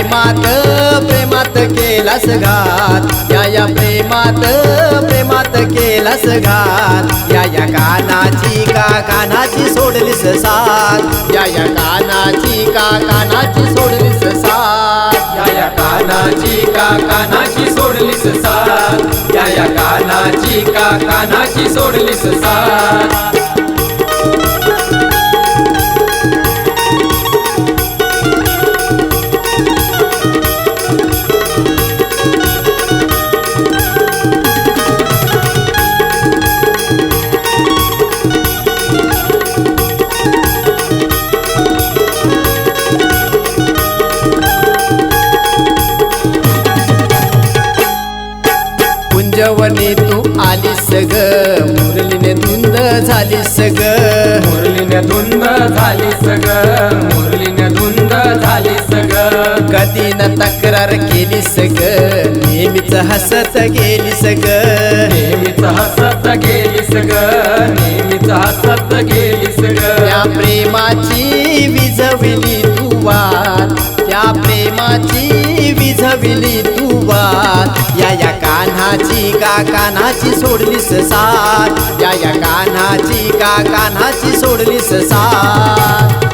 प्रेमात प्रेमात केलास घात. या या प्रेमात प्रेमात केलास घात. या या कानाची का कानाची सोडलीस साथ. या या कानाची का कानाची सोडलीस साथ. या या कानाची का कानाची सोडलीस साथ. या या कानाची का कानाची सोडलीस साथ. कुंजवनी तू आलीस ग मुरलीने धुंद झालीस ग मुरलीने धुंद झाली सग मुरलीने धुंद झाली सग. कधी न तक्रार केलीस ग नेहमीच हसत गेलीस ग नेहमीच हसत गेलीस ग नेहमीच हसत गेलीस त्या ग प्रेमाची विझविली तू वाट त्या प्रेमाची वाट या कान्हाची का कान्हाची सोडलीस साथ? या या कान्हाची का कान्हाची सोडलीस साथ?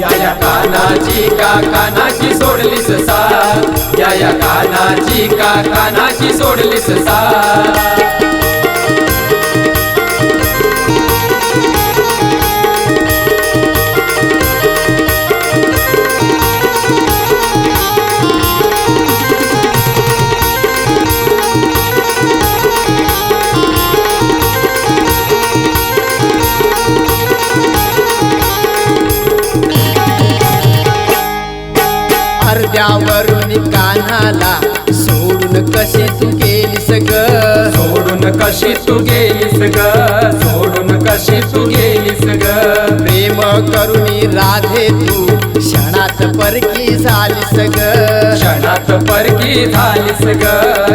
या या कानाची का कानाची सोडलीस साथ? या या कानाची का कानाची सोडलीस साथ? अर्ध्यावरून कान्हाला सोडून कशी तू गेलीस ग? सोडून कशी तू गेलीस ग? सोडून कशी तू गेलीस ग? प्रेम करुणी राधे तू क्षणात परकी झालीस ग. क्षणात परकी झालीस ग?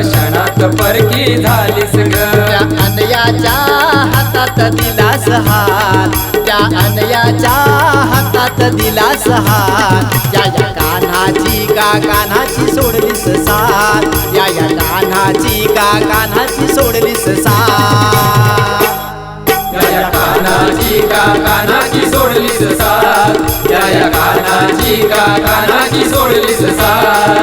क्षणात परकी झालीस त्या ग अनयाच्या हातात दिलास हात. त्या अनयाच्या हातात या कान्हाची का कान्हाची सोडलीस साथ. या या कान्हाची का कान्हाची सोडलीस साथ. या या कानाची का कानाची सोडलीस साथ. या या कानाची का कानाची सोडलीस साथ.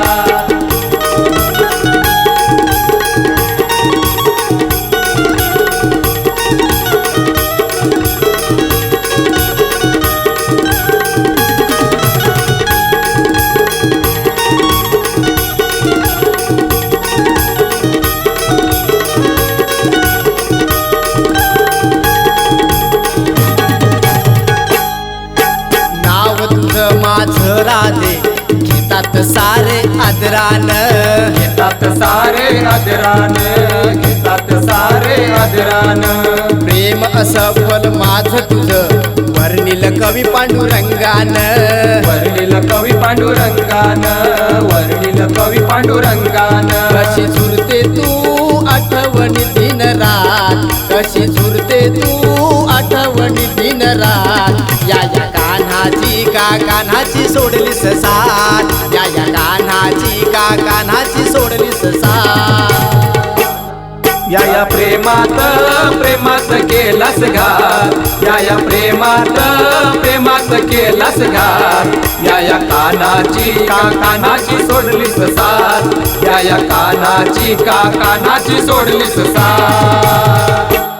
माझं राधे घेतात सारे आदरान घेतात सारे अदरान. घेतात सारे अदरान. प्रेम असफल माझं तुझं. वर्णिल कवी पांडुरंगान. वर्णिल कवी पांडुरंगान. वर्णिल कवी पांडुरंगान. कशी झुरते तू आठवणी दिन रात? कशी झुरते तू आठवणी दिन रात? या या कान्हाची का कान्हाची सोडलीस साथ? या या कान्हाची का कान्हाची सोडलीस साथ? या या प्रेमात प्रेमात केलास घात. या या प्रेमात प्रेमात केलास घात. या या कानाची का कानाची सोडली साथ. या या कानाची का कानाची सोडली साथ.